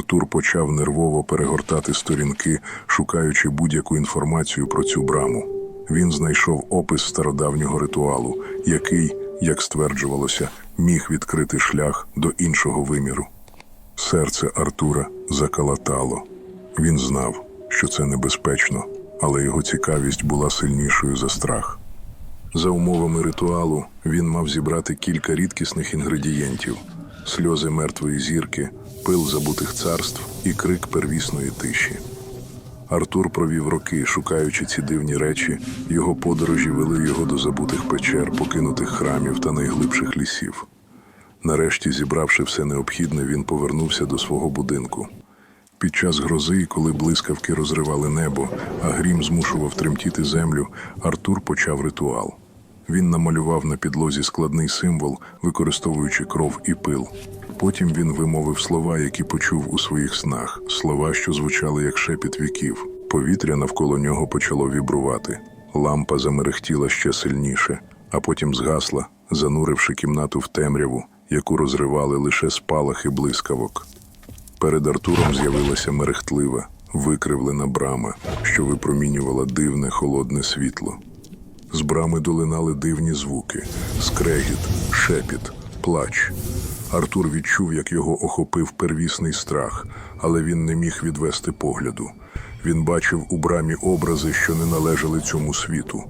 Артур почав нервово перегортати сторінки, шукаючи будь-яку інформацію про цю браму. Він знайшов опис стародавнього ритуалу, який, як стверджувалося, міг відкрити шлях до іншого виміру. Серце Артура закалатало. Він знав, що це небезпечно, але його цікавість була сильнішою за страх. За умовами ритуалу він мав зібрати кілька рідкісних інгредієнтів: сльози мертвої зірки, пил забутих царств і крик первісної тиші. Артур провів роки, шукаючи ці дивні речі, його подорожі вели його до забутих печер, покинутих храмів та найглибших лісів. Нарешті, зібравши все необхідне, він повернувся до свого будинку. Під час грози, коли блискавки розривали небо, а грім змушував тремтіти землю, Артур почав ритуал. Він намалював на підлозі складний символ, використовуючи кров і пил. Потім він вимовив слова, які почув у своїх снах, слова, що звучали як шепіт віків. Повітря навколо нього почало вібрувати. Лампа замерехтіла ще сильніше, а потім згасла, зануривши кімнату в темряву, яку розривали лише спалахи блискавок. Перед Артуром з'явилася мерехтлива, викривлена брама, що випромінювала дивне холодне світло. З брами долинали дивні звуки: скрегіт, шепіт, плач. Артур відчув, як його охопив первісний страх, але він не міг відвести погляду. Він бачив у брамі образи, що не належали цьому світу,